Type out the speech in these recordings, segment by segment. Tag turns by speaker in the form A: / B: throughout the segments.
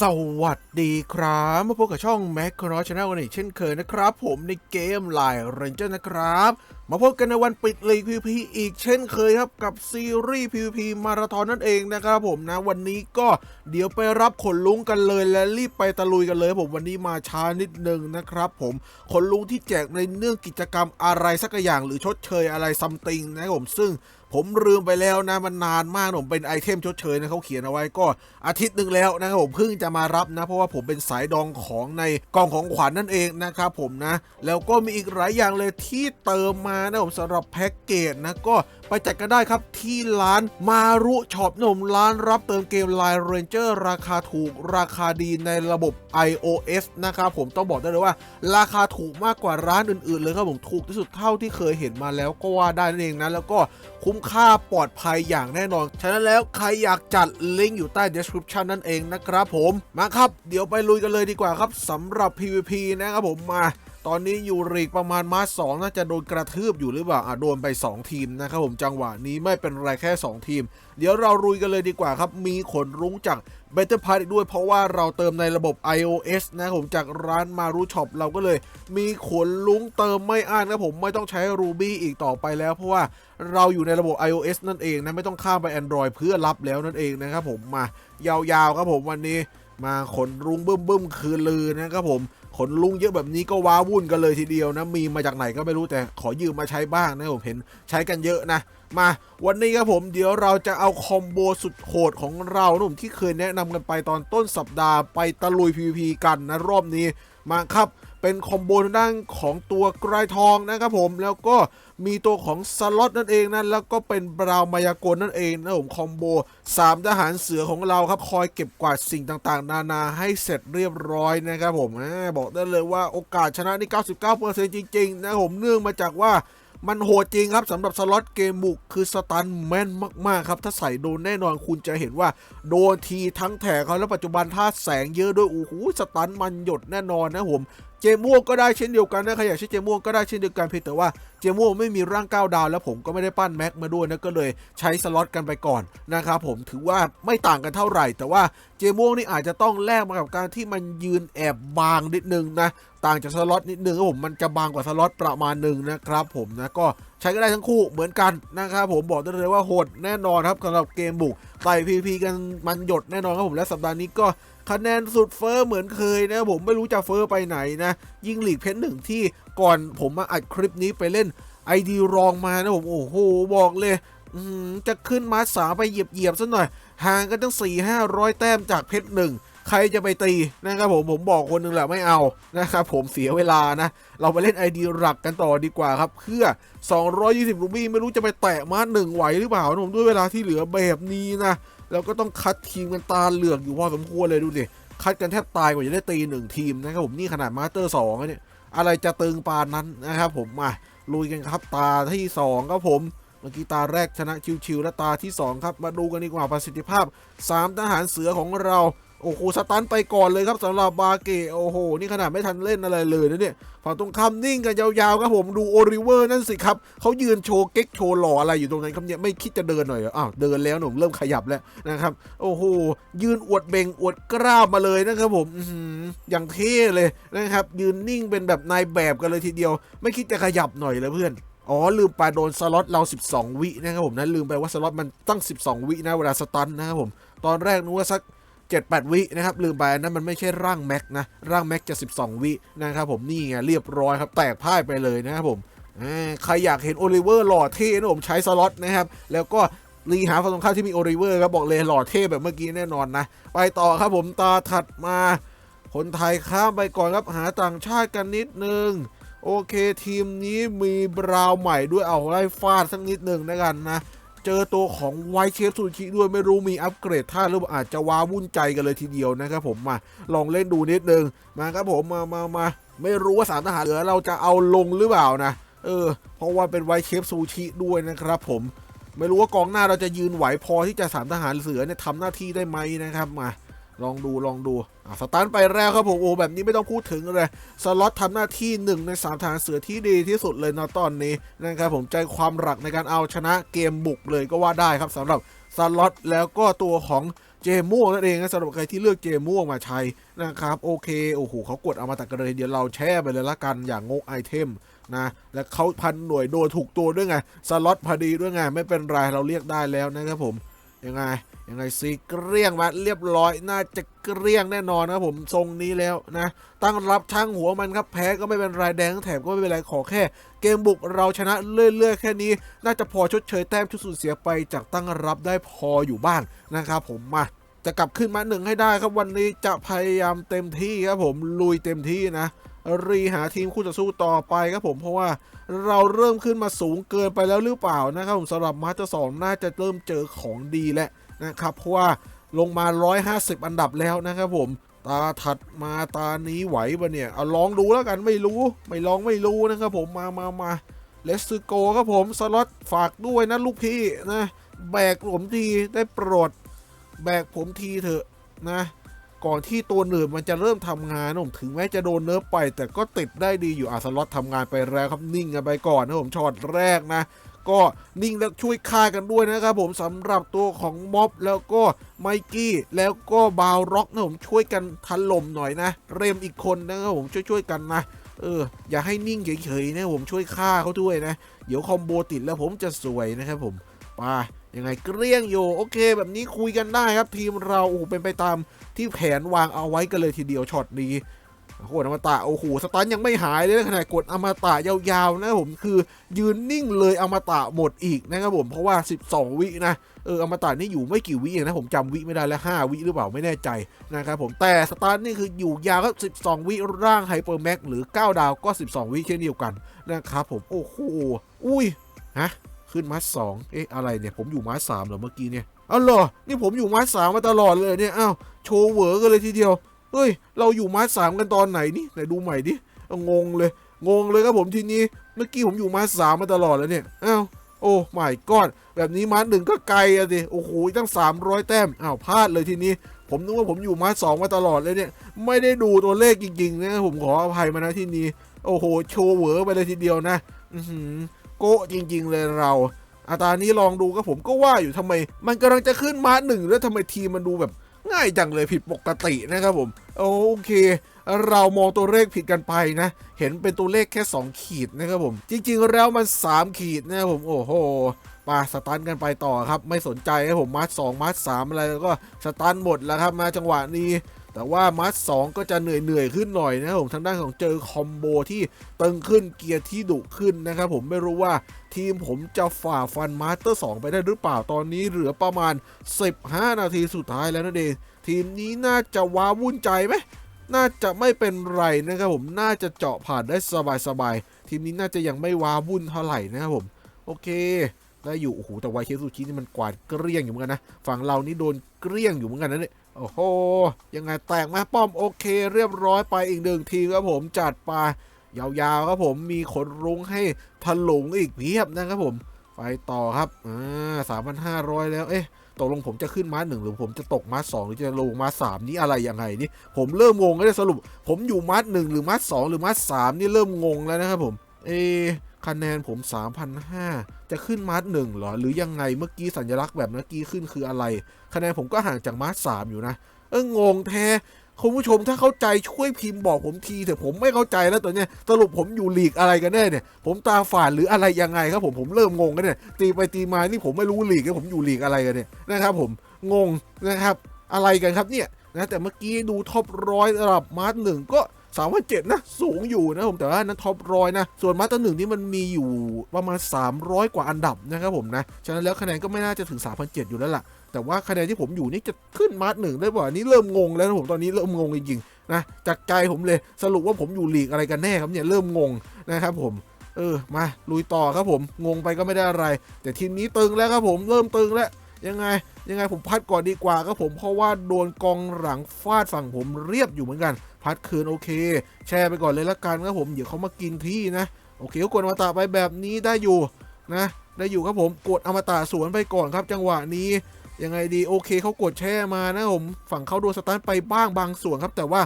A: สวัสดีครับมาพบกับช่อง m a c ค r o s Channel กันอีกเช่นเคยนะครับ ผมในเกม Line Ranger นะครับ มาพบกันในวันปิดลีก PVP อีกเช่นเคยครับกับซีรีส์ PVP มาราธอนนั่นเองนะครับผมนะวันนี้ก็เดี๋ยวไปรับขนลุงกันเลยและรีบไปตะลุยกันเลยผมวันนี้มาช้านิดนึงนะครับผมขนลุงที่แจกในเนื่องกิจกรรมอะไรสักอย่างหรือชดเชยอะไรซัมติงนะครับผมซึ่ง ผมลืมไปแล้วนะมันนานมากผมเป็นไอเทมชดเชยนะเขาเขียนเอาไว้ก็อาทิตย์หนึ่งแล้วนะครับผมเพิ่งจะมารับนะ เพราะว่าผมเป็นสายดองของในกล่องของขวัญนนั่นเองนะครับผมนะ แล้วก็มีอีกหลายอย่างเลยที่เติมมานะผมสำหรับแพ็กเกจนะก็ ไปจัดกันได้ครับที่ร้านมารุช็อปนมร้านรับเติมเกม Line Ranger ราคาถูกราคาดีในระบบ iOS นะครับผมต้องบอกได้เลยว่า ราคาถูกมากกว่าร้านอื่นๆเลยครับผมถูกที่สุดเท่าที่เคยเห็นมาแล้วก็ว่าได้นั่นเองนะแล้วก็คุ้มค่าปลอดภัยอย่างแน่นอน ฉะนั้นแล้วใครอยากจัดลิงก์อยู่ใต้ description นั่นเองนะครับผมมาครับ เดี๋ยวไปลุยกันเลยดีกว่าครับสำหรับ PVP นะครับผมมา ตอนนี้อยู่รีกประมาณมาสองน่าจะโดนกระทืบอยู่หรือเปล่าอะโดนไป 2 ทีมนะครับผมจังหวะนี้ไม่เป็นไรแค่ 2 ทีม เดี๋ยวเราลุยกันเลยดีกว่าครับ มีขนรุ้งจาก Better p a s อีกด้วยเพราะว่าเราเติมในระบบ iOS นะครับผมจากร้านมารุช็อปเราก็เลย มีขนลุงเติมไม่อั้นนะผมไม่ต้องใช้ Ruby อีกต่อไปแล้ว เพราะว่าเราอยู่ในระบบ iOS นั่นเองนะไม่ต้องข้ามไป Android เพื่อรับแล้วนั่นเองนะครับผมมายาวๆครับผมวันนี้มาขนรุ้งบึ้มๆคืนลือนะครับผม ขนลุงเยอะแบบนี้ก็ว้าวุ่นกันเลยทีเดียวนะ มีมาจากไหนก็ไม่รู้แต่ขอยืมมาใช้บ้างนะผมเห็นใช้กันเยอะนะมาวันนี้ครับผมเดี๋ยวเราจะเอาคอมโบสุดโหดของเรานะผมที่เคยแนะนำกันไปตอนต้นสัปดาห์ไปตะลุย PVP กันนะรอบนี้มาครับ เป็นคอมโบทางด้านของตัวกรายทองนะครับผมแล้วก็มีตัวของสล็อตนั่นเองนะแล้วก็เป็นบราวมายากลนั่นเองนะผมคอมโบ3ทหารเสือของเราครับคอยเก็บกวาดสิ่งต่างๆ นานาให้เสร็จเรียบร้อยนะครับผมบอกได้เลยว่าโอกาสชนะนี่99%จริงๆนะผมเนื่องมาจากว่ามันโหดจริงครับสำหรับสล็อตเกมบุกคือสตันแม่นมาก ๆ ครับ ถ้าใส่โดนแน่นอนคุณจะเห็นว่า โดนทีทั้งแถเขาแล้วปัจจุบันถ้าแสงเยอะด้วยโอ้โหสตันมันหยดแน่นอนนะผม เจม่วงก็ได้เช่นเดียวกันนะใครอยากใช้เจม่วงก็ได้เช่นเดียวกันเพียงแต่ว่าเจม่วงไม่มีร่างก้าวดาว แล้วผมก็ไม่ได้ปั้นแม็กมาด้วยนะก็เลยใช้สล็อตกันไปก่อนนะครับผมถือว่าไม่ต่างกันเท่าไหร่ แต่ว่าเจม่วงนี่อาจจะต้องแลกมากับการที่มันยืนแอบบางนิดนึงนะต่างจากสล็อตนิดนึงครับผมมันจะบางกว่าสล็อตประมาณหนึ่งนะครับผมนะก็ใช้ก็ได้ทั้งคู่เหมือนกันนะครับผมบอกได้เลยว่าโหดแน่นอนครับสำหรับเกมบุกไต่พีพีกันมันหยดแน่นอนครับผมและสัปดาห์นี้ก็ คะแนนสุดเฟอร์เหมือนเคยนะผมไม่รู้จะเฟอร์ไปไหนนะ ยิ่งหลีกเพนหนึ่งที่ก่อนผมมาอัดคลิปนี้ไปเล่นไอดีรองมานะผมโอ้โหบอกเลยจะขึ้นมาสามไปเหยียบเหยียบๆซะหน่อยห่างกันตั้ง4 5 0 0 แต้มจากเพชรหนึ่งใครจะไปตีนะครับผมผมบอกคนหนึ่งแหละไม่เอานะครับผมเสียเวลานะ เราไปเล่นไอดีหลักกันต่อดีกว่าครับเพื่อ 220รูบี้ไม่รู้จะไปแตะมาหนึ่งไหวหรือเปล่านะผมด้วยเวลาที่เหลือแบบนี้นะ แล้วก็ต้องคัดทีมกันตาเหลือกอยู่พอสมควรเลยดูสิคัดกันแทบตายกว่าจะได้ตีหนึ่งทีมนะครับผมนี่ขนาดมาสเตอร์สองเนี่ยอะไรจะตึงปานนั้นนะครับผมมาลุยกันครับตาที่สองครับผมเมื่อกี้ตาแรกชนะชิวๆและตาที่ 2 ครับ มาดูกันดีกว่าประสิทธิภาพ 3 ทหารเสือของเรา โอ้โหสตันไปก่อนเลยครับสำหรับบาเกะโอ้โห นี่ขนาดไม่ทันเล่นอะไรเลยนะเนี่ยฝั่งตรงข้ามนิ่งกันยาวๆครับผมดูโอริเวอร์นั่นสิครับเขายืนโชว์เก๊กโชว์หล่ออะไรอยู่ตรงนั้นครับเนี่ยไม่คิดจะเดินหน่อยหรออ้าวเดินแล้วหนุ่มเริ่มขยับแล้วนะครับ โอ้โห ยืนอวดเบ่งอวดกล้ามมาเลยนะครับผมอื้อหืออย่างเท่เลยนะครับ ยืนนิ่งเป็นแบบนายแบบกันเลยทีเดียว ไม่คิดจะขยับหน่อยเลยเพื่อนอ๋อ ลืมไปโดนสล็อตเรา 12 วินะครับผมนะลืมไปว่าสล็อตมันตั้ง 12 วินะเวลาสตันนะครับผม ตอนแรกนึกว่าสัก 7-8 วินะครับ ลืมไปอันนั้นมันไม่ใช่ร่างแม็กนะ ร่างแม็กจะ 12 วินะครับผมนี่ไงเรียบร้อยครับแตกพ่ายไปเลยนะครับผมใครอยากเห็นโอลิเวอร์หล่อเท่นะผมใช้สล็อตนะครับ แล้วก็รีหาฝั่งตรงข้ามที่มีโอลิเวอร์ครับบอกเลยหล่อเท่แบบเมื่อกี้แน่นอนนะ ไปต่อครับผมตาถัดมา คนไทยข้ามไปก่อนครับหาต่างชาติกันนิดนึงโอเคทีมนี้มีบราวน์ใหม่ด้วยเอาไล่ฟาดสักนิดหนึ่งนะกันนะ เจอตัวของไวเชฟซูชิด้วยไม่รู้มีอัปเกรดท่าหรืออาจจะว้าวุ่นใจกันเลยทีเดียวนะครับผมมาลองเล่นดูนิดนึงมาครับผมมามามาไม่รู้ว่าสามทหารเหลือเราจะเอาลงหรือเปล่านะเออ เพราะว่าเป็นไวเชฟซูชิด้วยนะครับ ผมไม่รู้ว่ากองหน้าเราจะยืนไหวพอที่จะสามทหารเสือเนี่ยทำหน้าที่ได้ไหมนะครับมา ลองดูลองดูอะสตาร์ทไปแล้วครับผมโอ้แบบนี้ไม่ต้องพูดถึงเลย สล็อตทำหน้าที่หนึ่งในสามทารเสือที่ดีที่สุดเลยนะตอนนี้นะครับผมใจความหลักในการเอาชนะเกมบุกเลยก็ว่าได้ครับสำหรับสล็อตแล้วก็ตัวของเจม่วงนั่นเองนะสำหรับใครที่เลือกเจม่วงมาใช้นะครับโอเคโอ้โหเขากดเอามาตัดกันเลยเดี๋ยวเราแช่ไปเลยละกันอย่างงกไอเทมนะและเขาพันหน่วยโดนถูกตัวด้วยไงสล็อตพอดีด้วยไงไม่เป็นไรเราเรียกได้แล้วนะครับผมยังไง ยังไงซีเกลี้ยงมาเรียบร้อยน่าจะเกลี้ยงแน่นอนนะครับผมทรงนี้แล้วนะ ตั้งรับช่างหัวมันครับแพ้ก็ไม่เป็นไรแดงแถบก็ไม่เป็นไรขอแค่ เกมบุกเราชนะเรื่อยๆแค่นี้ น่าจะพอชดเชยแต้มที่สูญเสียไปจากตั้งรับได้พออยู่บ้างนะครับผมมาจะกลับขึ้นมาหนึ่งให้ได้ครับวันนี้จะพยายามเต็มที่ครับผมลุยเต็มที่นะ รีหาทีมคู่ต่อสู้ต่อไปครับผมเพราะว่าเราเริ่มขึ้นมาสูงเกินไปแล้วหรือเปล่านะครับผมสำหรับมาสเตอร์สองน่าจะเริ่มเจอของดีแล้ว นะครับ เพราะว่าลงมา 150 อันดับแล้วนะครับผมตาถัดมาตานี้ไหวปะเนี่ยเอาลองดูแล้วกันไม่รู้ ไม่ลองไม่รู้นะครับผมมามามาเลสโกครับผมสล็อตฝากด้วยนะลูกพี่นะแบกผมทีได้โปรด แบกผมทีเถอะนะ ก่อนที่ตัวหนืดมันจะเริ่มทำงานนะผมถึงแม้จะโดนเนิร์ฟไป แต่ก็ติดได้ดีอยู่อาสล็อตทำงานไปแล้วครับนิ่งกันไปก่อนนะผมช็อตแรกนะ ก็นิ่งแล้วช่วยฆ่ากันด้วยนะครับผมสำหรับตัวของม็อบแล้วก็ไมกี้แล้วก็บาวร็อกนะผมช่วยกันทันลมหน่อยนะ เรมอีกคนนะครับผมช่วยๆกันนะเอออย่าให้นิ่งเฉยๆนะผมช่วยฆ่าเขาด้วยนะ เดี๋ยวคอมโบติดแล้วผมจะสวยนะครับผมป่ายังไงเกลี้ยงอยู่โอเค แบบนี้คุยกันได้ครับทีมเราโอ้เป็นไปตามที่แผนวางเอาไว้กันเลยทีเดียวช็อตนี้ โคตรอมตะโอ้โหสตันยังไม่หายเลยนะขนาดกดอมตะยาวๆนะผมคือยืนนิ่งเลยอมตะหมดอีกนะครับผมเพราะว่า 12 วินะเอออมตะนี่อยู่ไม่กี่วิเองนะผมจำวิไม่ได้แล้ว5วิหรือเปล่าไม่แน่ใจนะครับผมแต่สตาร์นี่คืออยู่ยาวก็12 วิร่างไฮเปอร์แม็กหรือ 9 ดาวก็ 12 วิเช่นเดียวกันนะครับผมโอ้โหอุ้ยฮะขึ้นมาสองเอ๊ะอะไรเนี่ยผมอยู่มาสามเหรอเมื่อกี้เนี่ยอ้าวเหรอนี่ผมอยู่มาสามมาตลอดเลยเนี่ยอ้าวโชว์เหวอกันเลยทีเดียว เฮ้ย เราอยู่มาสามกันตอนไหนนี่ไหนดูใหม่ดิงงเลย งงเลยครับผมทีนี้เมื่อกี้ผมอยู่มาสามมาตลอดแล้วเนี่ยอ้าวโอ้ไม่ก้อนแบบนี้มาหนึ่งก็ไกลอะดิโอ้โหตั้ง 300 แต้มอ้าวพลาดเลยทีนี้ ผมนึกว่าผมอยู่มาสองมาตลอดเลยเนี่ย ไม่ได้ดูตัวเลขจริงๆนะผมขออภัยมานะที่นี้ โอ้โห โชว์เหวอไปเลยทีเดียวนะ อือหือโกะจริง ๆ เลยเราอาตานี้ลองดูก็ผมก็ว่าอยู่ทำไม มันกำลังจะขึ้นมาหนึ่งแล้วทำไมทีมมันดูแบบ ง่ายจังเลยผิดปกตินะครับผม โอเค เรามองตัวเลขผิดกันไปนะ เห็นเป็นตัวเลขแค่ 2 ขีดนะครับผม จริง ๆ แล้วมัน 3 ขีดนะครับผมโอ้โหมาสตันกันไปต่อครับไม่สนใจครับผมมาร์สองมาร์สามอะไรแล้วก็สตันหมดแล้วครับมาจังหวะนี้ แต่ว่ามาร์สองก็จะเหนื่อยเหนื่อยๆขึ้นหน่อยนะครับผมทางด้านของเจอคอมโบที่ตึงขึ้นเกียร์ที่ดุขึ้นนะครับผมไม่รู้ว่า ทีมผมจะฝ่าฟันมาสเตอร์ 2 ไปได้หรือเปล่าตอนนี้เหลือประมาณ 15 นาทีสุดท้ายแล้วนั่นเอง ทีมนี้น่าจะว้าวุ่นใจไหมน่าจะไม่เป็นไรนะครับผมน่าจะเจาะผ่านได้สบายๆทีมนี้น่าจะยังไม่ว้าวุ่นเท่าไหร่นะครับผมโอเคได้อยู่โอ้โหแต่ไวเคสุชินี่มันกวาดเกลี้ยงอยู่เหมือนกันนะฝั่งเรานี่โดนเกลี้ยงอยู่เหมือนกันนะเนี่ยโอ้โหยังไงแตกมาป้อมโอเค เรียบร้อยไปอีกหนึ่งทีครับผมจัดไป ยาวๆครับผมมีขนรุ้งให้ถลุงอีกเพียบนะครับผม ไปต่อครับอ่าสามพันห้าร้อยแล้วเอ๊ะตกลงผมจะขึ้นม้าหนึ่งหรือผมจะตกม้าสองหรือจะลงม้าสามนี่อะไรยังไงนี่ผมเริ่มงงแล้วสรุป ผมอยู่ม้าหนึ่งหรือม้าสองหรือม้าสามนี่เริ่มงงแล้วนะครับผมเอคะแนนผม 3,500 จะขึ้นม้าหนึ่งเหรอ หรือยังไงเมื่อกี้สัญลักษณ์แบบเมื่อกี้ขึ้นคืออะไร คะแนนผมก็ห่างจากม้าสามอยู่นะ เอองงแท้ คุณผู้ชมถ้าเข้าใจช่วยพิมพ์บอกผมทีเถอะผมไม่เข้าใจแล้วตอนนี้สรุปผมอยู่ลีกอะไรกันแน่เนี่ย ผมตาฝาดหรืออะไรยังไงครับผมผมเริ่มงงกันเนี่ยตีไปตีมานี่ผมไม่รู้ลีกแล้วผมอยู่ลีกอะไรกันเนี่ยนะครับ ผมงงนะครับอะไรกันครับเนี่ยนะแต่เมื่อกี้ดูท็อปร้อยระดับมาร์หนึ่งก็ สามพันเจ็ดนะ สูงอยู่นะผมแต่ว่านั้นท็อปร้อยนะ ส่วนมาร์ตหนึ่งนี่มันมีอยู่ประมาณ 300 กว่าอันดับนะครับผมนะ ฉะนั้นแล้วคะแนนก็ไม่น่าจะถึง3,007อยู่แล้วล่ะ แต่ว่าคะแนนที่ผมอยู่นี่จะขึ้นมาร์หนึ่งได้บ่านี่เริ่มงงแล้วนะผมตอนนี้เริ่มงงจริงๆนะจากใจผมเลยสรุปว่าผมอยู่ลีกอะไรกันแน่ครับเนี่ยเริ่มงงนะครับผมเออมาลุยต่อครับผมงงไปก็ไม่ได้อะไร แต่ทีมนี้ตึงแล้วครับผมเริ่มตึงแล้วยังไง ยังไงผมพัดก่อนดีกว่าครับผมเพราะว่าโดนกองหลังฟาดฝั่งผมเรียบอยู่เหมือนกัน พัดคืนโอเค แชร์ไปก่อนเลยละกันครับผมเดี๋ยวเขามากินที่นะ โอเคก็กดอมตะไปแบบนี้ได้อยู่นะ ได้อยู่ครับผมกดอมตะสวนไปก่อนครับ จังหวะนี้ยังไงดีโอเคเขากดแช่มานะผมฝั่งเขาโดนสตาร์ทไปบ้างบางส่วนครับ แต่ว่า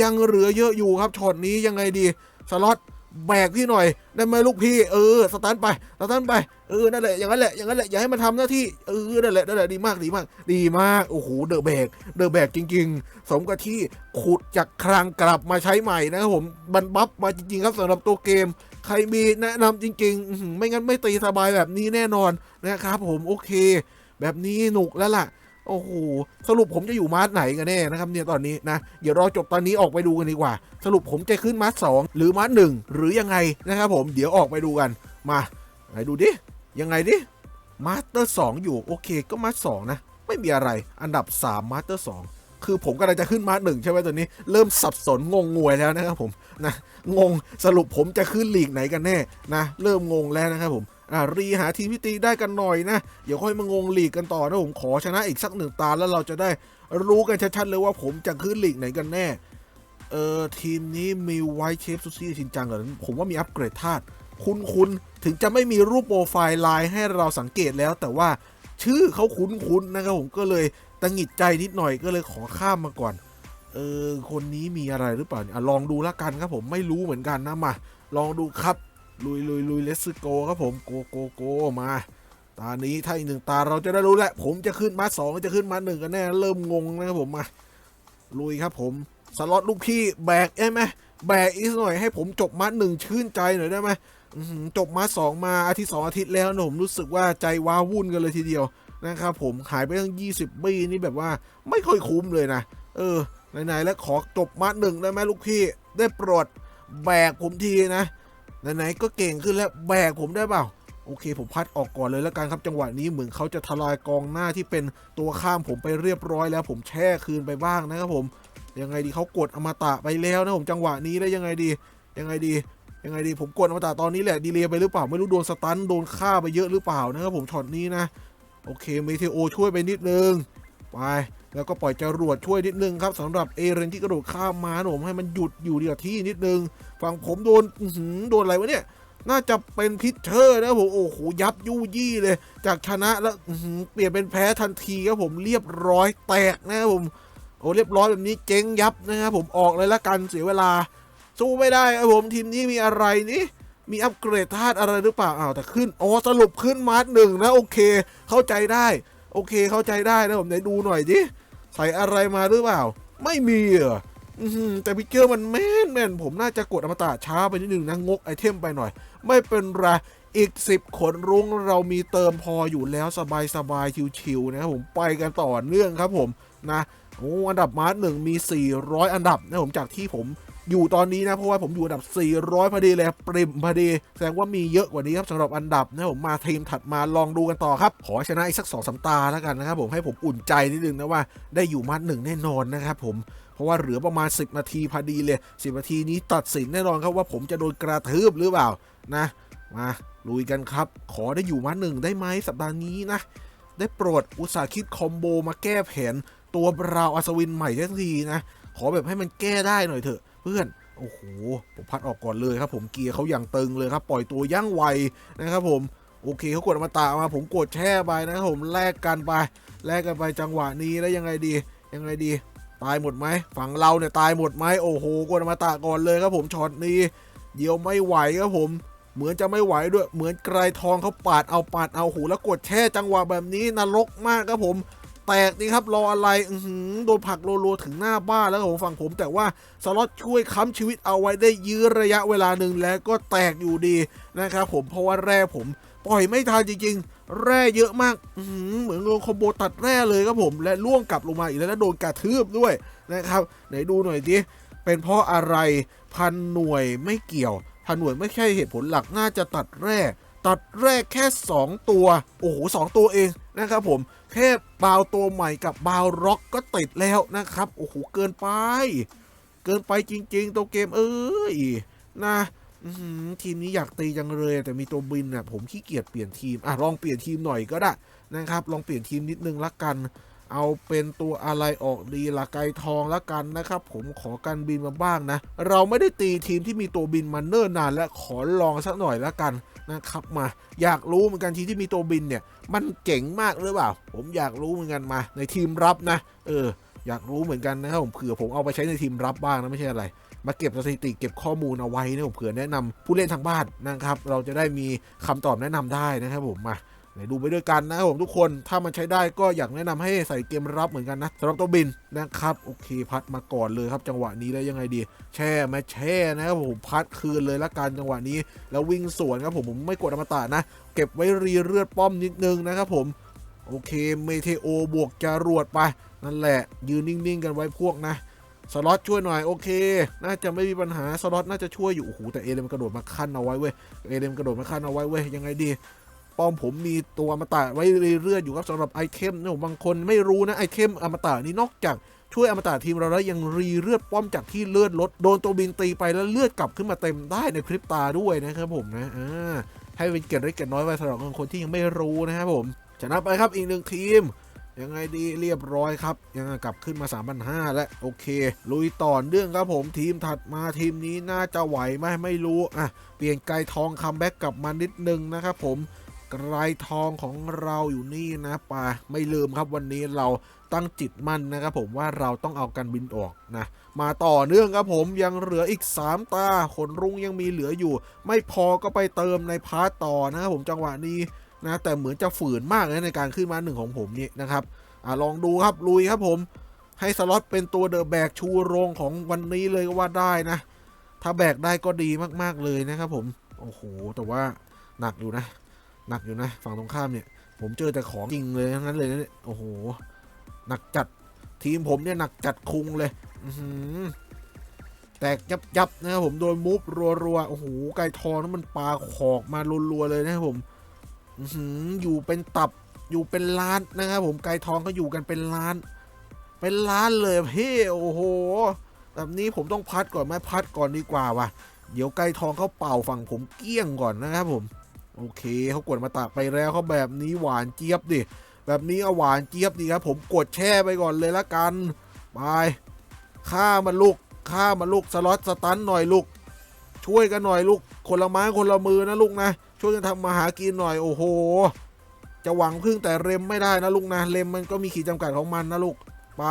A: ยังเหลือเยอะอยู่ครับช็อตนี้ยังไงดีสล็อต แบกพี่หน่อยได้ไหมลูกพี่เออสตันไปสตันไปเออนั่นแหละอย่างนั้นแหละอย่างนั้นแหละอย่าให้มันทำหน้าที่เออนั่นแหละนั่นแหละดีมากดีมาก ดีมากโอ้โหเดอะแบกเดอะแบกจริง ๆ สมกับที่ขุดจากคลังกลับมาใช้ใหม่นะครับผมบันบัฟมาจริงๆครับสำหรับตัวเกม ใครมีแนะนำจริง ๆ ไม่งั้นไม่ตีสบายแบบนี้แน่นอนนะครับผมโอเค แบบนี้หนุกแล้วล่ะ โอ้โหสรุปผมจะอยู่มาร์ทไหนกันแน่นะครับเนี่ยตอนนี้นะเดี๋ยวรอจบตอนนี้ออกไปดูกันดีกว่า สรุปผมจะขึ้นมาร์ทสองหรือมาร์ทหนึ่งหรือยังไงนะครับผมเดี๋ยวออกไปดูกันมาไหนดูดิยังไงดิมาสเตอร์สองอยู่โอเคก็มาร์ทสองนะไม่มีอะไรอันดับ3มาสเตอร์สองคือผมกำลังจะขึ้นมาร์ทหนึ่งใช่ไหมตอนนี้เริ่มสับสนงงงวยแล้วนะครับผมนะงงสรุปผมจะขึ้นลีกไหนกันแน่นะเริ่มงงแล้วนะครับผม รีหาทีมที่ตีได้กันหน่อยนะเดี๋ยวค่อยมางงลีกกันต่อนะผมขอชนะอีกสักหนึ่งตาแล้วเราจะได้รู้กันชัดๆเลยว่าผมจะขึ้นลีกไหนกันแน่ เออทีมนี้มีไวท์เชฟซูซี่ชินจังเหรอผมว่ามีอัปเกรดธาตุคุณคุณถึงจะไม่มีรูปโปรไฟล์ไลน์ให้เราสังเกตแล้ว แต่ว่าชื่อเขาคุ้นๆนะครับผมก็เลยตังหิดใจนิดหน่อยก็เลยขอข้ามมาก่อนเออคนนี้มีอะไรหรือเปล่าอะลองดูละกันครับผมไม่รู้เหมือนกันนะมา ลองดูครับ ลุยลุยลุยเลสโกครับผมโกโกโกมาตานี้ถ้าอีกหนึ่งตาเราจะได้รู้แหละ ผมจะขึ้นมาสองจะขึ้นมาหนึ่งกันแน่เริ่มงงนะครับผมมาลุยครับผมสล็อตลูกพี่แบกได้ไหมแบกอีกหน่อยให้ผมจบมาหนึ่งชื่นใจหน่อยได้ไหมจบมาสองมาอาทิตย์สองอาทิตย์แล้วนะผมรู้สึกว่าใจว้าวุ่นกันเลยทีเดียวนะครับผมหายไปตั้ง 20 ปีนี่แบบว่าไม่ค่อยคุ้มเลยนะ เออไหนๆแล้วขอจบมาหนึ่งได้ไหมลูกพี่ได้โปรดแบกผมทีนะ ไหนๆก็เก่งขึ้นแล้วแบกผมได้เปล่าโอเค ผมพัดออกก่อนเลยแล้วกันครับจังหวะนี้เหมือนเขาจะทลายกองหน้าที่เป็นตัวข้ามผมไปเรียบร้อยแล้ว ผมแช่คืนไปบ้างนะครับผม ยังไงดีเขากดอมตะไปแล้วนะผมจังหวะนี้แล้วยังไงดี ยังไงดี ยังไงดีผมกดอมตะตอนนี้แหละดีเลยไปหรือเปล่าไม่รู้โดนสตันโดนฆ่าไปเยอะหรือเปล่านะครับผมช็อตนี้นะ โอเคเมเทโอช่วยไปนิดนึงไป แล้วก็ปล่อยจรวดช่วยนิดนึงครับสำหรับเอเรนที่กระโดดข้ามมานะผมให้มันหยุดอยู่เดียวที่นิดนึงฝั่งผมโดนโดนอะไรวะเนี่ยน่าจะเป็นพิชเชอร์นะผมโอ้โหยับยู่ยี่เลย จากชนะแล้วเปลี่ยนเป็นแพ้ทันทีครับผมเรียบร้อยแตกนะครับผมโอ้เรียบร้อยแบบนี้เจ๊งยับนะครับผมออกเลยละกันเสียเวลา สู้ไม่ได้ครับผมทีมนี้มีอะไรนี่มีอัปเกรดธาตุอะไรหรือเปล่าอ้าวแต่ขึ้นอ๋อสรุปขึ้นมาร์ทหนึ่งนะโอเค เข้าใจได้ โอเคเข้าใจได้นะผมไหนดูหน่อยดิ ใส่อะไรมาหรือเปล่า ไม่มีเออแต่พิกเกอร์มันแม่นแม่นผมน่าจะกดอมตะช้าไปนิดนึงนะงกไอเทมไปหน่อย ไม่เป็นไรอีก 10 ขนรุ้งเรามีเติมพออยู่แล้วสบายสบายๆชิวๆนะครับผมไปกันต่อเนื่องครับผมนะโอ้อันดับมาร์ทหนึ่งมี 400 อันดับนะผมจากที่ผม อยู่ตอนนี้นะเพราะว่าผมอยู่อันดับ 400 พอดีเลยปริมพอดี แสดงว่ามีเยอะกว่านี้ครับสำหรับอันดับนะผมมาทีมถัดมาลองดูกันต่อครับ ขอชนะอีกสักสองสามตาแล้วกันนะครับผมให้ผมอุ่นใจนิดนึงนะว่าได้อยู่มาร์ทหนึ่งแน่นอนนะครับผมเพราะว่าเหลือประมาณ 10 นาทีพอดีเลย 10 นาทีนี้ตัดสินแน่นอนครับว่าผมจะโดนกระทืบหรือเปล่านะมาลุยกันครับ ขอได้อยู่มาหนึ่งได้ไหมสัปดาห์นี้นะได้โปรดอุตสาห์คิดคอมโบมาแก้แผนตัวบราวอัศวินใหม่ทันทีนะขอแบบให้มันแก้ได้หน่อยเถอะ เพื่อนโอ้โหผมพัดออกก่อนเลยครับผมเกียร์เขาอย่างตึงเลยครับ ปล่อยตัวยั่งไวนะครับผมโอเคเขากดมาตามา ผมกดแช่ไปนะครับผมแลกกันไปแลกกันไปจังหวะนี้แล้วยังไงดี ยังไงดี ตายหมดไหมฝั่งเราเนี่ยตายหมดไหมโอ้โหกดมาตะก่อนเลยครับผมช็อตนี้เดียวไม่ไหวครับผม เหมือนจะไม่ไหวด้วยเหมือนไกรทองเขาปาดเอาปาดเอาหูแล้วกดแช่จังหวะแบบนี้นรกมากครับผม แตกนี่ครับรออะไรอืโดนผักโลๆถึงหน้าบ้านแล้วผมฝั่งผม แต่ว่าสล็อตช่วยค้ำชีวิตเอาไว้ได้ยื้อระยะเวลาหนึ่งแล้วก็แตกอยู่ดีนะครับผมเพราะว่าแร่ผม ปล่อยไม่ทันจริง ๆ แร่เยอะมากอืเหมือนโดนคอมโบตัดแร่เลยครับผม และล่วงกลับลงมาอีกแล้วแล้วโดนกระทืบด้วยนะครับไหนดูหน่อยดิเป็นเพราะอะไรพันหน่วยไม่เกี่ยวพันหน่วยไม่ใช่เหตุผลหลักน่าจะตัดแร่ ตัดแรกแค่ 2 ตัว โอ้โหสองตัวเองนะครับผมแค่บาวตัวใหม่กับบาวร็อกก็ติดแล้วนะครับ โอ้โหเกินไป เกินไปจริง ๆ ตัวเกมเอ้ยนะทีมนี้อยากตีจังเลย แต่มีตัวบินน่ะผมขี้เกียจเปลี่ยนทีมอะลองเปลี่ยนทีมหน่อยก็ได้นะครับ ลองเปลี่ยนทีมนิดนึงละกัน เอาเป็นตัวอะไรออกดีละไกทองละกันนะครับ ผมขอการบินมาบ้างนะ เราไม่ได้ตีทีมที่มีตัวบินมาเนิ่นนานและขอลองสักหน่อยละกันนะครับมา อยากรู้เหมือนกันทีมที่มีตัวบินเนี่ย มันเจ๋งมากหรือเปล่า ผมอยากรู้เหมือนกันมา ในทีมรับนะ เออ อยากรู้เหมือนกันนะครับผมเผื่อผมเอาไปใช้ในทีมรับบ้างนะไม่ใช่อะไรมาเก็บสถิติเก็บข้อมูลเอาไว้นะผมเผื่อแนะนำผู้เล่นทางบ้านนะครับ เราจะได้มีคำตอบแนะนำได้นะครับผมมา ไหนดูไปด้วยกันนะครับผมทุกคนถ้ามันใช้ได้ก็อยากแนะนำให้ใส่เกมรับเหมือนกันนะสำหรับตัวบินนะครับโอเคพัดมาก่อนเลยครับ จังหวะนี้แล้วยังไงดี แช่ไหมแช่นะครับผมพัดคืนเลยละกันจังหวะนี้ แล้ววิ่งสวนครับผมผมไม่กดอมตะนะ เก็บไว้รีเลือดป้อมนิดนึงนะครับผมโอเคเมเทโอบวกจรวดไป นั่นแหละ ยืนนิ่งๆกันไว้พวกนะสล็อตช่วยหน่อยโอเค น่าจะไม่มีปัญหาสล็อตน่าจะช่วยอยู่โอ้โหแต่เอเลมกระโดดมาขั้นเอาไว้เว้ยเอเลมกระโดดมาขั้นเอาไว้เว้ยยังไงดี ป้อมผมมีตัวอมตะไว้เรื่อยๆอยู่ครับสำหรับไอเทมนะผมบางคนไม่รู้นะไอเทมอมตะนี้นอกจากช่วยอมตะทีมเราแล้วยังรีเลือดป้อมจากที่เลือดลดโดนตัวบินตีไปแล้วเลือดกลับขึ้นมาเต็มได้ในพริบตาด้วยนะครับผมนะอ่าให้เป็นเกียรติเล็กเกียรติน้อยไว้สำหรับบางคนที่ยังไม่รู้นะครับผมชนะไปครับอีกหนึ่งทีมยังไงดีเรียบร้อยครับ ยังกลับขึ้นมา3 5 0 0แล้ว โอเค ลุยต่อเนื่องครับผมทีมถัดมาทีมนี้น่าจะไหวไหมไม่รู้ อะ เปลี่ยนไกลทองคัมแบ็กกลับมานิดนึงนะครับผม ไกลทองของเราอยู่นี่นะป่าไม่ลืมครับวันนี้เราตั้งจิตมั่นนะครับผมว่าเราต้องเอากันบินออกนะมาต่อเนื่องครับผมยังเหลืออีก 3 ตาขนรุ้งยังมีเหลืออยู่ ไม่พอก็ไปเติมในพาร์ตต่อนะครับผมจังหวะนี้นะแต่เหมือนจะฝืนมากเลยในการขึ้นมาหนึ่งของผมนี่นะครับอลองดูครับลุยครับผม ให้สล็อตเป็นตัวเดอะแบกชูโรงของวันนี้เลยก็ว่าได้นะ ถ้าแบกได้ก็ดีมากๆเลยนะครับผมโอ้โหแต่ว่าหนักอยู่นะ หนักอยู่นะ ฝั่งตรงข้ามเนี่ย ผมเจอแต่ของจริงเลยทั้งนั้นเลยนะเนี่ยโอ้โห หนักจัดทีมผมเนี่ยหนักจัดคุงเลยอืแตกยับยับนะครับผมโดนมูฟรัวๆโอ้โหไก่ทองนั้นมันปลาขอกมารัวๆเลยนะครับผมอื้อยู่เป็นตับอยู่เป็นล้านนะครับผมไก่ทองก็อยู่กันเป็นล้าน เป็นล้านเลยพี่โอ้โหแบบนี้ผมต้องพัดก่อนไหมพัดก่อนดีกว่าวะเดี๋ยวไก่ทองเขาเป่าฝั่งผมเกลี้ยงก่อนนะครับผม โอเคเขากดมาตากไปแล้วเขาแบบนี้หวานเจี๊ยบดิแบบนี้เอาหวานเจี๊ยบดีครับผมกดแช่ไปก่อนเลยละกันไปฆ่ามันลูกฆ่ามันลูกสล็อตสตันหน่อยลูก ช่วยกันหน่อยลูก คนละไม้คนละมือนะลูกนะ ช่วยกันทำมาหากินหน่อยโอ้โห จะหวังพึ่งแต่เรมไม่ได้นะลูกนะเรมมันก็มีขีดจำกัดของมันนะลูกไป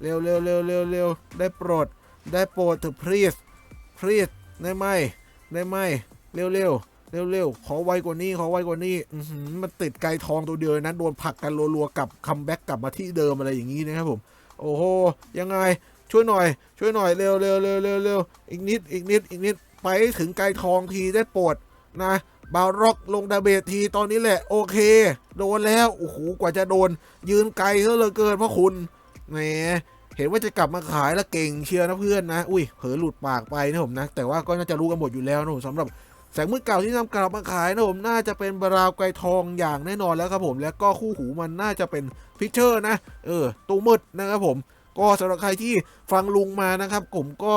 A: เร็วเร็วเร็วเร็วเร็วได้โปรด ได้โปรดเถอะพรีสพรีสได้ไหมได้ไหมเร็วเร็ว เร็วเร็วขอไวกว่านี้ ขอไวกว่านี้มันติดไกลทองตัวเดียวนะโดนผลักกันรัวๆกับคัมแบ็กกลับมาที่เดิมอะไรอย่างนี้นะครับผม โอ้โห ยังไง ช่วยหน่อย ช่วยหน่อย เร็วเร็วเร็วเร็วอีกนิด อีกนิด อีกนิด ไปถึงไกลทองทีได้โปรดนะ บาร็อกลงดาเบจทีตอนนี้แหละ โอเค โดนแล้ว โอ้โห กว่าจะโดน ยืนไกลซะเลือเกินเพราะคุณแหมเห็นว่าจะกลับมาขายแล้วเก่งเชียร์นะเพื่อนนะ อุ้ย เผลอหลุดปากไปนะผมนะ แต่ว่าก็น่าจะรู้กันหมดอยู่แล้วนะผมสำหรับ แสงมืดเก่าที่นำกลับมาขายนะผมน่าจะเป็นบราวไกรทองอย่างแน่นอนแล้วครับผม แล้วก็คู่หูมันน่าจะเป็นฟิชเชอร์นะ เออตูมืดนะครับผม ก็สำหรับใครที่ฟังลุงมานะครับ ผมก็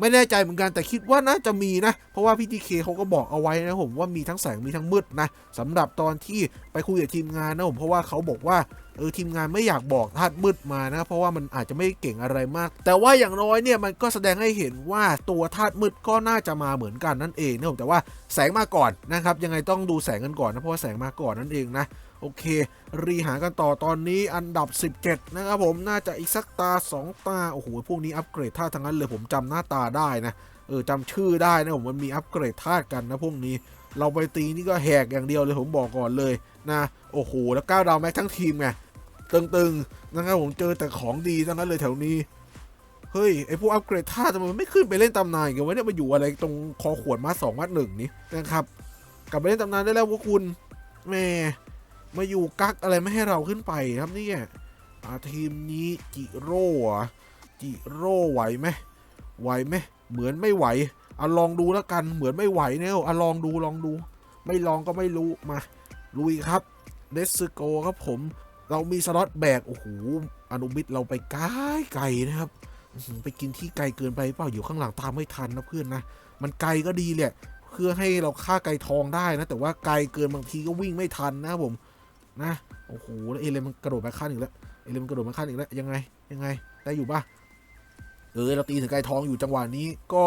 A: ไม่แน่ใจเหมือนกันแต่คิดว่าน่าจะมีนะ เพราะว่าพี่ทีเคเขาก็บอกเอาไว้นะผมว่ามีทั้งแสงมีทั้งมืดนะสำหรับตอนที่ไปคุยกับทีมงานนะผมเพราะว่าเขาบอกว่าเออทีมงานไม่อยากบอกธาตุมืดมานะเพราะว่ามันอาจจะไม่เก่งอะไรมาก แต่ว่าอย่างน้อยเนี่ยมันก็แสดงให้เห็นว่าตัวธาตุมืดก็น่าจะมาเหมือนกันนั่นเองนะผมแต่ว่าแสงมาก่อนนะครับยังไงต้องดูแสงกันก่อนนะเพราะว่าแสงมาก่อนนั่นเองนะ โอเค รีหากันต่อตอนนี้อันดับ 17 นะครับผมน่าจะอีกสักตา 2 ตา โอ้โห พวกนี้อัปเกรดท่าทั้งนั้นเลยผมจำหน้าตาได้นะ เออจำชื่อได้นะผมมันมีอัปเกรดท่ากันนะพวกนี้เราไปตีนี่ก็แหกอย่างเดียวเลยผมบอกก่อนเลยนะโอ้โหแล้วก้าวดาวแม็กทั้งทีมไงตึงๆนะครับผมเจอแต่ของดีทั้งนั้นเลยแถวนี้เฮ้ยไอพวกอัปเกรดท่าทำไมไม่ขึ้นไปเล่นตำนานกันวะเนี่ยมาอยู่อะไรตรงคอขวดมาสองมาหนึ่งนี้นะครับกลับไปเล่นตำนานได้แล้วพวกคุณแม่ มาอยู่กักอะไรไม่ให้เราขึ้นไปครับเนี่ยอ่าทีมนี้จิโร่อะจิโร่ไหวไหมไหวไหมเหมือนไม่ไหวเอาลองดูแล้วกันเหมือนไม่ไหวเนี่ยเอาลองดูลองดู ไม่ลองก็ไม่รู้มาลุยครับเดสโกครับผม เรามีสล็อตแบกโอ้โหอนุบิตเราไปไกลไกลนะครับไปกินที่ไกลเกินไปเปล่าอยู่ข้างหลังตามไม่ทันนะเพื่อนนะมันไกลก็ดีแหละเพื่อให้เราฆ่าไก่ทองได้นะ แต่ว่าไกลเกินบางทีก็วิ่งไม่ทันนะครับผม นะโอ้โหแล้วเอเลนมันกระโดดไปขั้นอีกแล้วเอเลนมันกระโดดมาขั้นอีกแล้วยังไงยังไงได้อยู่ปะเออเราตีถึงไกลทองอยู่จังหวะนี้ก็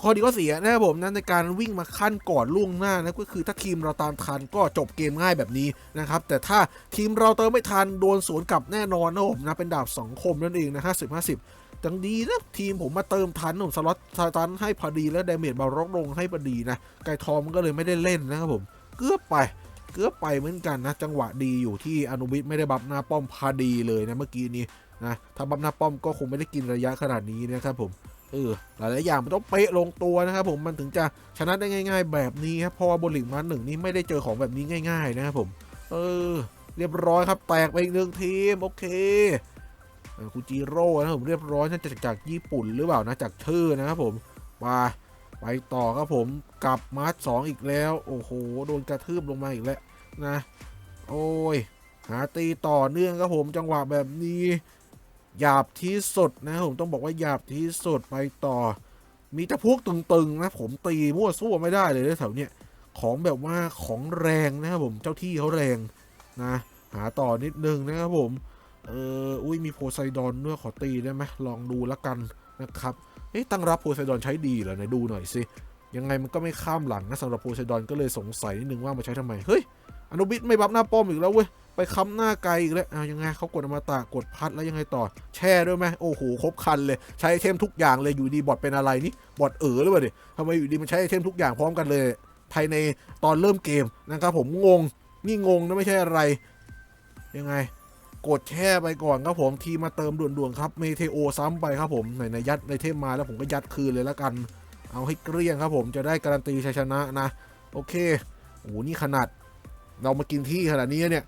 A: ข้อดีข้อเสียนะครับผมนะในการวิ่งมาขั้นก่อนล่วงหน้านะก็คือถ้าทีมเราตามทันก็จบเกมง่ายแบบนี้นะครับแต่ถ้าทีมเราเติมไม่ทันโดนสวนกลับแน่นอนนะผมนะเป็นดาบสองคมนั่นเองนะห้าสิบห้าสิบจังดีนะทีมผมมาเติมทันผมสล็อตสตันให้พอดีแล้วดาเมจบาร็อกลงให้พอดีนะไก่ทองมันก็เลยไม่ได้เล่นนะครับผมเกือบไป เกือบไปเหมือนกันนะ จังหวะดีอยู่ที่อนุวิทย์ไม่ได้บัฟหน้าป้อมพอดีเลยนะเมื่อกี้นี้นะถ้าบัฟหน้าป้อมก็คงไม่ได้กินระยะขนาดนี้นะครับผมเออหลายๆอย่างมันต้องเป๊ะลงตัวนะครับผมมันถึงจะชนะได้ง่าย ๆ แบบนี้ครับเพราะว่าบนหลิงมาหนึ่งนี่ไม่ได้เจอของแบบนี้ง่าย ๆ นะครับผม เออ เรียบร้อยครับแตกไปอีกหนึ่งทีมโอเคคูจิโร่นะครับผมเรียบร้อยน่าจะจากญี่ปุ่นหรือเปล่านะจากชื่อนะครับผมมา ไปต่อครับผมกับมาร์ทสองอีกแล้ว โอ้โห โดนกระทืบลงมาอีกแล้วนะ โอ้ย หาตีต่อเนื่องครับผมจังหวะแบบนี้หยาบที่สุดนะผมต้องบอกว่าหยาบที่สุดไปต่อ มีต่พวกตึงๆนะผมตีมั่วซั่วไม่ได้เลยนะแถวเนี้ยของแบบว่าของแรงนะครับผมเจ้าที่เขาแรงนะ หาต่อนิดนึงนะครับผมเอออุ้ยมีโพไซดอนด้วยขอตีได้ไหมลองดูละกันนะครับ เอ๊ะตั้งรับโพไซดอนใช้ดีเหรอไหนดูหน่อยสิยังไงมันก็ไม่ข้ามหลังนะสำหรับโพไซดอนก็เลยสงสัยนิดนึงว่ามาใช้ทำไมเฮ้ยอนุบิตไม่บัฟหน้าป้อมอีกแล้วเว้ยไปค้ำหน้าไกลอีกแล้วอ้ายังไงเขากดอมตะกดพัดแล้วยังไงต่อ แช่ด้วยไหมโอ้โหครบคันเลย ใช้ไอเทมทุกอย่างเลยอยู่ดีบอทเป็นอะไรนี่บอทเอ๋อหรือเปล่าดิทำไมอยู่ดีมันใช้ไอเทมทุกอย่างพร้อมกันเลย ภายในตอนเริ่มเกมนะครับผมงงนี่งงนะไม่ใช่อะไร ยังไง กดแช่ไปก่อนครับผมทีมาเติมด่วนๆครับเมเทโอซ้ำไปครับผมไหนๆยัดไอเทมมาแล้วผมก็ยัดคืนเลยล้วกัน เอาให้เกลี้ยงครับผมจะได้การันตีชัยชนะนะ โอเคโอ้โหนี่ขนาด เรามากินที่ขนาดนี้เนี่ย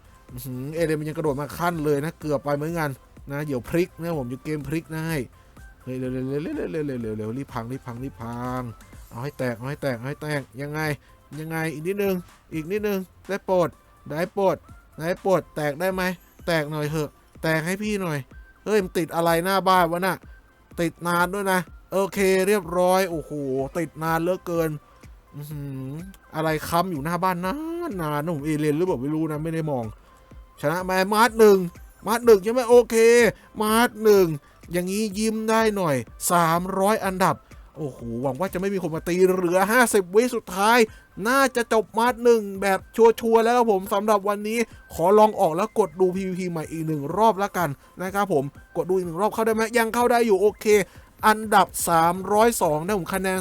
A: เอเดนมันยังกระโดดมาขั้นเลยนะ เกือบไปเหมือนกันนะเดี๋ยวพลิกนะผมจะเกมพลิกนะให้เฮ้ยเร็วเร็วเร็วเร็วเร็วเร็วเร็วเร็วรีบพังรีบพังรีบพังเอาให้แตกเอาให้แตกเอาให้แตกยังไงยังไงอีกนิดนึงอีกนิดนึงได้โปรดได้โปรดได้โปรดแตกได้ไหม แตกหน่อยเถอะ แตกให้พี่หน่อย เฮ้ยมันติดอะไรหน้าบ้านวะน่ะ ติดนานด้วยนะ โอเคเรียบร้อย โอ้โห ติดนานเหลือเกินอือะไรค้ำอยู่หน้าบ้านนานนานนะผมเอเลนหรือเปล่าไม่รู้นะไม่ได้มอง ชนะมามาร์ทหนึ่งมาร์ทหนึ่งใช่ไหมโอเค มาร์ทหนึ่งอย่างนี้ยิ้มได้หน่อย 300 อันดับ โอ้โหหวังว่าจะไม่มีคนมาตีเหลือ 50 วิสุดท้าย น่าจะจบมาร์ทหนึ่งแบบชัวร์ๆแล้วครับผมสำหรับวันนี้ขอลองออกแล้วกดดู PVP ใหม่อีกหนึ่งรอบแล้วกันนะครับผมกดดูอีกหนึ่งรอบเข้าได้ไหมยังเข้าได้อยู่โอเค อันดับ 302นะผมคะแนน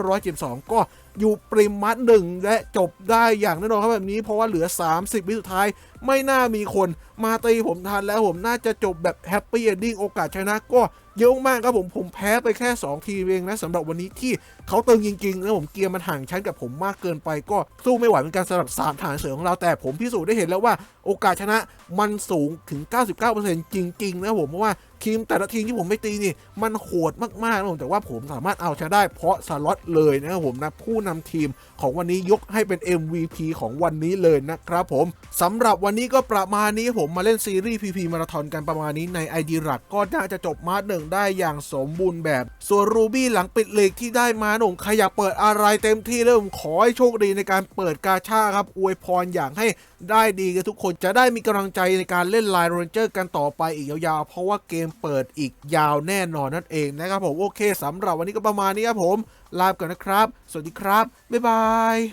A: 3,572 ก็อยู่ปริมมัดหนึ่งและจบได้อย่างแน่นอนครับแบบนี้เพราะว่าเหลือ 30 วิสุดท้าย ไม่น่ามีคนมาตีผมทันแล้วผมน่าจะจบแบบแฮปปี้เอนดิ้งโอกาสชนะก็ เยอะมากครับผมผมแพ้ไปแค่ 2 ทีเองนะสำหรับวันนี้ที่เขาตึงจริงๆนะผมเกียร์มันห่างชั้นกับผมมากเกินไป ก็สู้ไม่ไหวเหมือนกันสำหรับสามฐานเสือของเราแต่ผมพิสูจน์ได้เห็นแล้วว่าโอกาสชนะมันสูงถึง 99%จริงๆนะผมเพราะว่าทีมแต่ละทีมที่ผมไม่ตีนี่ มันโหดมากๆนะผมแต่ว่าผมสามารถเอาชนะได้เพราะสล็อตเลยนะครับผมนะผู้นำทีมของวันนี้ยกให้เป็น MVP ของวันนี้เลยนะครับผมสำหรับวันนี้ก็ประมาณนี้ผมมาเล่นซีรีส์ PP มาราธอนกันประมาณนี้ใน ID หลักก็น่าจะจบมาร์หนึ่งได้อย่างสมบูรณ์แบบ ส่วนรูบี้หลังปิดเลกที่ได้มาหนุ่มใครอยากเปิดอะไรเต็มที่เลยผมขอให้โชคดีในการเปิดกาชาครับอวยพรอย่างให้ได้ดีกันทุกคนจะได้มีกำลังใจในการเล่นไลน์เรนเจอร์กันต่อไปอีกยาวๆ เพราะว่าเกมเปิดอีกยาวแน่นอนนั่นเองนะครับผมโอเคสำหรับวันนี้ก็ประมาณนี้ครับผมลาไปก่อนนะครับ สวัสดีครับบ๊ายบาย